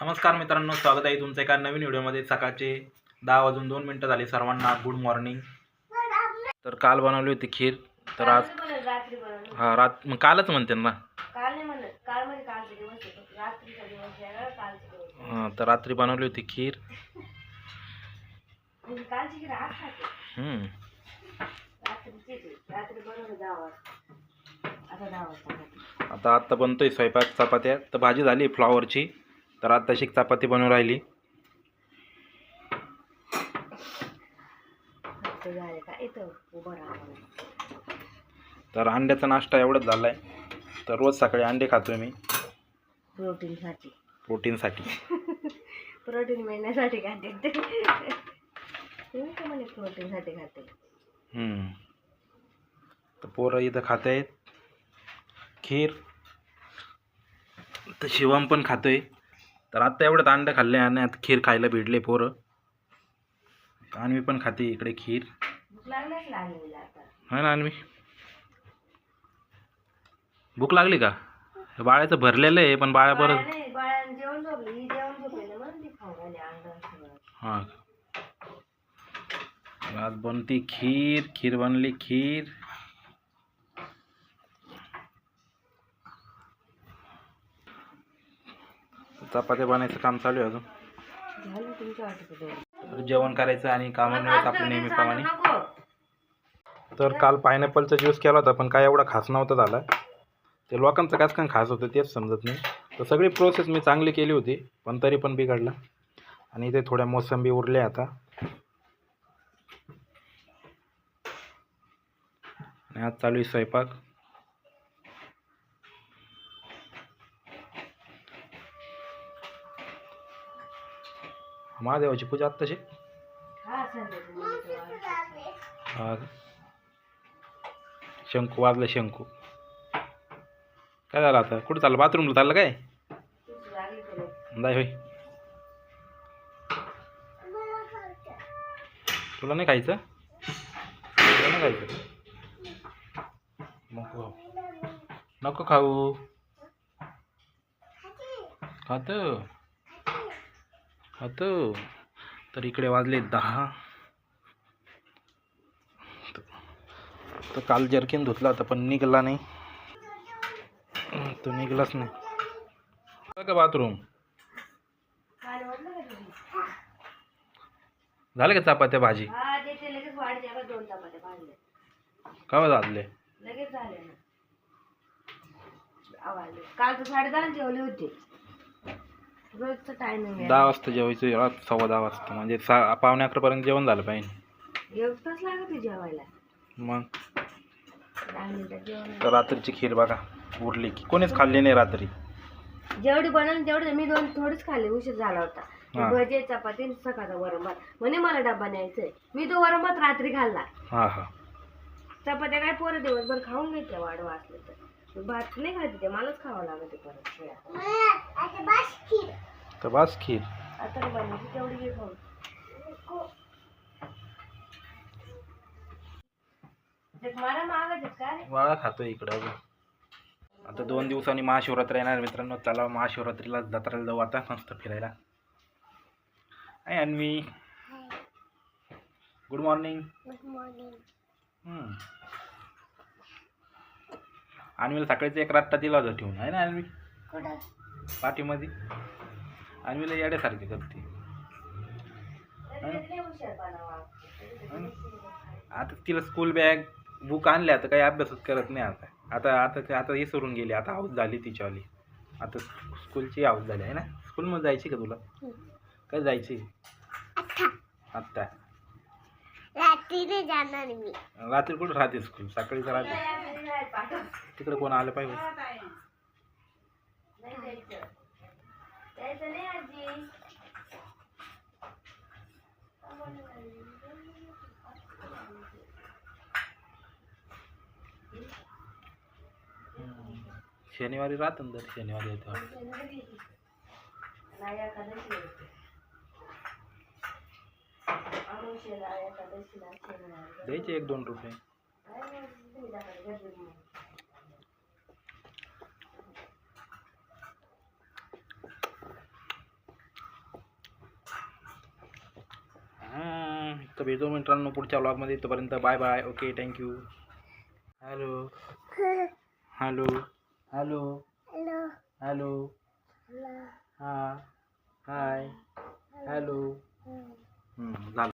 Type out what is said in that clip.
नमस्कार मित्रांनो स्वागत आहे तुमचं एका नवीन व्हिडिओमध्ये. सकाळचे दहा वाजून दोन मिनटं झाली सर्वांना. गुड मॉर्निंग तर काल बनवली होती खीर. तर आज हा रात मग कालच म्हणते ना. म्हणजे हा, तर रात्री बनवली होती खीर. म्हणजे हम्म. आता. आता आत्ता बनतोय स्वयंपाक चपात्या. तर भाजी झाली फ्लॉवरची. तर आता शिक चपाती बनवून राहिली. तर अंड्याचा नाश्ता एवढंच झाला आहे तर रोज सकाळी अंडे खातोय मी. प्रोटीनसाठी. प्रोटीनसाठी. प्रोटीन मिळण्यासाठी खाते. प्रोटीनसाठी खाते. हम्म. तर पोरं इथं खात आहेत खीर. तर शिवम पण खातोय. तर आत्ता एवढं अंडं खाल्ले आणि आता खीर खायला भेटले पोरं. आणि पण खाते इकडे खीर. आता. हा ना अन्वी. भूक लागली का? हे बाळाचं भरलेलं आहे पण बाळा बाळा परत ही हां. आज बनती खीर खीर बनली खीर. चपात्या बनायचं काम चालू आहे अजून. जेवण करायचं आणि कामं आपलं नेहमीप्रमाणे. तर काल पायनॅपलचा ज्यूस केला होता पण काय एवढा खास नव्हता झाला. ते लोकांचं काय काय खास होतं तेच समजत नाही. तर सगळी प्रोसेस मी चांगली केली होती पण तरी पण बिघडला. आणि इथे थोड्या मोसंबी उरल्या आता. आणि आज चालू आहे स्वयंपाक. महादेवाची पूजा आत्ताशी. शंकू वाजलं शंकू. काय झालं आता? कुठं चाललं? बाथरूमला चाललं काय? नाही होय. तुला नाही खायचं? तुला नाही खायचं? नको खाऊ. नको खाऊ. खातो. खातो तर इकडे वाजले दहा. तर काल जर्किन धुतला होता पण निघाला नाही. तो निघालाच नाही. का बाथरूम? झालं का चपात्या भाजी? का झाले लगेच झाले काल तर साडे दहा जेवली होती. रोजचं टायमिंग दहा वाजता जेवायचं रात सव्वा दहा वाजता. म्हणजे सा पावणे अकरापर्यंत जेवण झालं पाहिजे. एक तास लागत जेवायला. मग? दहा मिनिटात जेवण. तर रात्रीची खीर बघा उरली की. कोणीच खाल्ली नाही रात्री. जेवढी बनवली तेवढी मी दोन थोडीच खाल्ली उशीर झाला होता. हा. भजे चपाती आणि सकाळचा वरण भात म्हणे मला डबा न्यायचंय. मी तो वरण भात रात्री खाल्ला. हां हां. चपात्या काय पोरं दिवसभर खाऊन घेतल्या वाढवा असले तर. भात नाही खाते ते मलाच खावं लागते परत. शिळ्या. बस खीर? वाळा खातोय इकडं अजून. आता दोन दिवसांनी महाशिवरात्री येणार मित्रांनो. चला महाशिवरात्रीला जत्रेला जाऊ आता मस्त फिरायला. आहे अन्वी. गुड मॉर्निंग अन्वीला सकाळीच एक राट्टा दिला होता ठेवून आहे ना अन्वी? पाठीमध्ये अन्वीला येड्यासारखी करते. आता तिला स्कूल बॅग बुक आणल्या आता काही अभ्यासच करत नाही आता. आता आता ते आता हे सोडून गेली आता हाऊस झाली तिच्यावाली. आता स्कूलची हाऊस झाली आहे ना? स्कूलमध्ये जायची का तुला? काय जायची आत्ता. रात्री मी. कुठं राहते स्कूल सकाळी राहते. तिकडे कोण आलं पाहिजे? शनिवार रात अंदर शनिवार అయితే एक दोन रुपये। तो भेजो मित्रों ब्लॉग मे तो bye bye okay thank you hello hello hello hello हां हाय हॅलो झालं